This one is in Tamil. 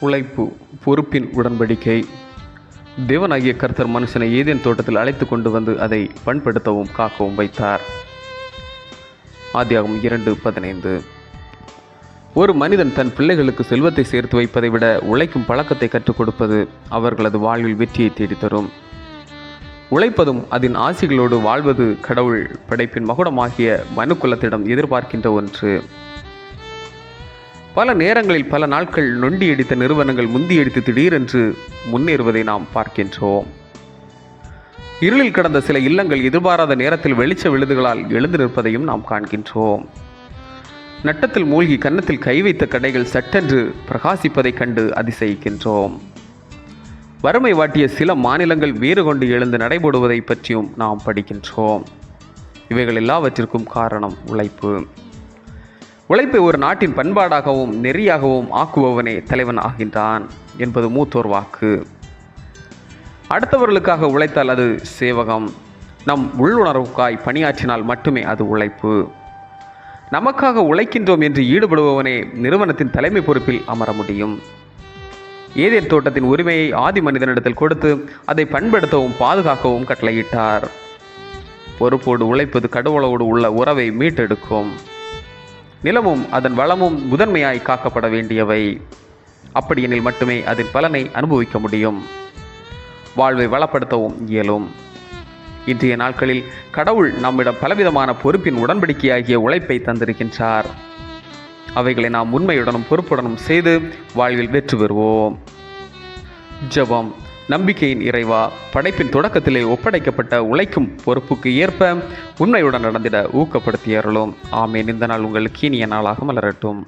உழைப்பு பொறுப்பின் உடன்படிக்கை. தேவனாகிய கர்த்தர் மனுஷனை ஏதேன் தோட்டத்தில் அழைத்து கொண்டு வந்து அதை பண்படுத்தவும் காக்கவும் வைத்தார். ஆதியாகும் இரண்டு பதினைந்து. ஒரு மனிதன் தன் பிள்ளைகளுக்கு செல்வத்தை சேர்த்து வைப்பதை விட உழைக்கும் பழக்கத்தை கற்றுக் கொடுப்பது அவர்களது வாழ்வில் வெற்றியை தேடித்தரும். உழைப்பதும் அதன் ஆசிகளோடு வாழ்வது கடவுள் படைப்பின் மகுடமாகிய மனுக்குலத்திடம் எதிர்பார்க்கின்ற ஒன்று. பல நேரங்களில் பல நாட்கள் நொண்டி அடித்த நிறுவனங்கள் முந்தியடித்து திடீரென்று முன்னேறுவதை நாம் பார்க்கின்றோம். இருளில் கடந்த சில இல்லங்கள் எதிர்பாராத நேரத்தில் வெளிச்ச விழுதுகளால் எழுந்து நிற்பதையும் நாம் காண்கின்றோம். நட்டத்தில் மூழ்கி கன்னத்தில் கை வைத்த கடைகள் சட்டென்று பிரகாசிப்பதைக் கண்டு அதிசயிக்கின்றோம். வறுமை வாட்டிய சில மாநிலங்கள் வேறு கொண்டு எழுந்து நடைபெறுவதை பற்றியும் நாம் படிக்கின்றோம். இவைகள் எல்லாவற்றிற்கும் காரணம் உழைப்பு. உழைப்பை ஒரு நாட்டின் பண்பாடாகவும் நெறியாகவும் ஆக்குபவனே தலைவன் ஆகின்றான் என்பது மூத்தோர் வாக்கு. அடுத்தவர்களுக்காக உழைத்தால் அது சேவகம். நம் உள்ளுணர்வுக்காய் பணியாற்றினால் மட்டுமே அது உழைப்பு. நமக்காக உழைக்கின்றோம் என்று ஈடுபடுபவனே நிறுவனத்தின் தலைமை பொறுப்பில் அமர முடியும். ஏதேன் தோட்டத்தின் உரிமையை ஆதி மனிதனிடத்தில் கொடுத்து அதை பண்படுத்தவும் பாதுகாக்கவும் கட்டளையிட்டார். பொறுப்போடு உழைப்பது கடவுளோடு உள்ள உறவை மீட்டெடுக்கும். நிலமும் அதன் வளமும் முதன்மையாய் காக்கப்பட வேண்டியவை. அப்படியெனில் மட்டுமே அதன் பலனை அனுபவிக்க முடியும். வாழ்வை வளப்படுத்தவும் இயலும். இன்றைய நாட்களில் கடவுள் நம்மிடம் பலவிதமான பொறுப்பின் உடன்படிக்கையாகிய உழைப்பை தந்திருக்கின்றார். அவைகளை நாம் உண்மையுடனும் பொறுப்புடனும் செய்து வாழ்வில் வெற்றி பெறுவோம். ஜெபம் நம்பிக்கையின் இறைவா படைப்பின் தொடக்கத்திலே ஒப்படைக்கப்பட்ட உழைக்கும் பொறுப்புக்கு ஏற்ப உண்மையுடன் நடந்திட ஊக்கப்படுத்தியறலும் ஆமேன். இந்த நாள் உங்களுக்கு இனிய நாளாக மலரட்டும்.